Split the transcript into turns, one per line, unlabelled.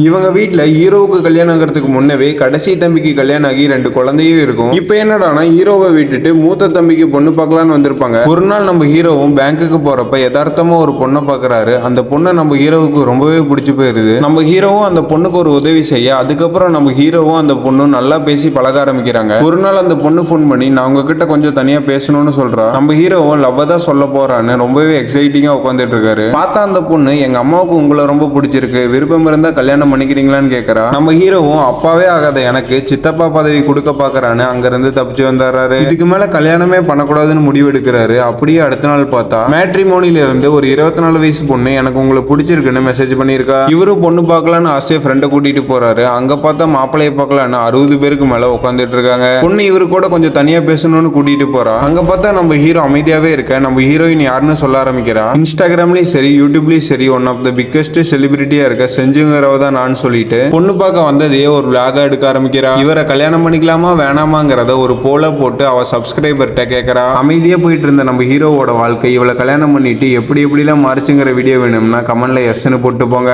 இவங்க வீட்டில் ஹீரோவுக்கு கல்யாணங்கிறதுக்கு முன்னவே கடைசி தம்பிக்கு கல்யாணம் ஆகி ரெண்டு குழந்தையும் இருக்கும். இப்போ என்னடானா ஹீரோவை விட்டுட்டு மூத்த தம்பிக்கு பொண்ணு பார்க்கலான்னு வந்திருப்பாங்க. ஒரு நாள் நம்ம ஹீரோவும் பேங்க்குக்கு போறப்ப யதார்த்தமா ஒரு பொண்ணை பார்க்கறாரு. அந்த பொண்ணை நம்ம ஹீரோவுக்கு ரொம்பவே பிடிச்சி போயிருது. நம்ம ஹீரோவும் அந்த பொண்ணுக்கு ஒரு உதவி செய்ய அதுக்கப்புறம் நம்ம ஹீரோவும் அந்த பொண்ணும் நல்லா பேசி பழக ஆரம்பிக்கிறாங்க. ஒரு நாள் அந்த பொண்ணு ஃபோன் பண்ணி நான் உங்ககிட்ட கொஞ்சம் தனியா பேசணும்னு சொல்றா. நம்ம ஹீரோவும் லவ் தான் சொல்ல போறான்னு ரொம்பவே எக்ஸைட்டிங்கா உட்காந்துட்டு இருக்காரு. பார்த்தா அந்த பொண்ணு எங்க அம்மாவுக்கு உங்களை ரொம்ப பிடிச்சிருக்கு. விருப்பம் இருந்தா கல்யாணம் பண்ணிக்கிறீங்களான்னு கேக்குறா. நம்ம ஹீரோவும் அப்பாவே ஆகாத எனக்கு சித்தப்பா பதவி கொடுக்க பாக்குறான்னு அங்க இருந்து தப்பிச்சு வந்துடுறாரு இதுக்கு மேல கல்யாணமே பண்ணக்கூடாதுன்னு முடிவு எடுக்கிறாரு அப்படியே அடுத்த நாள் பார்த்தா மேட்ரிமோனில இருந்து ஒரு இருபத்தி நாலு வயசு பொண்ணு எனக்கு உங்களை பிடிச்சிருக்குன்னு மெசேஜ் பண்ணியிருக்கா. இவரும் பொண்ணு பார்க்கலான்னு ஆசையை ஃப்ரெண்டை கூட்டிட்டு போறாரு. அங்க பார்த்தா மாப்பிள்ளைய பார்க்கலான்னு அறுபது பேருக்கு மேல உட்காந்துட்டு இருக்காங்க. பொண்ணு இவரு கூட கொஞ்சம் தனியா பேசணும்னு கூட்டிட்டு போறா. அங்க பார்த்தா நம்ம ஹீரோ அமைதியாவே இருக்க நம்ம ஹீரோயின் யாருன்னு சொல்ல ஆரம்பிக்கிறா. இன்ஸ்டாகிராம்லயும் சரி யூடியூப்லயும் சரி ஒன் ஆஃப் த பிக்கஸ்ட் செலிபிரிட்டியா இருக்க செஞ்சுங்கிறவ தான் நான் சொல்லிட்டு பொண்ணு பார்க்க வந்ததே ஒரு விளாக எடுக்க ஆரம்பிக்கிறா. இவரை கல்யாணம் பண்ணிக்கலாமா வேணாமாங்கிறத ஒரு போல போட்டு அவ சப்ஸ்கிரைபர்கிட்ட கேட்கறா அமைதியா போயிட்டு இருந்த நம்ம ஹீரோவோட வாழ்க்கை இவளை கல்யாணம் பண்ணிட்டு எப்படி எப்படிலாம் மாறிச்சுங்கிற வீடியோ வேணும்னா கமெண்ட்ல எஸ்ன்னு போட்டு போங்க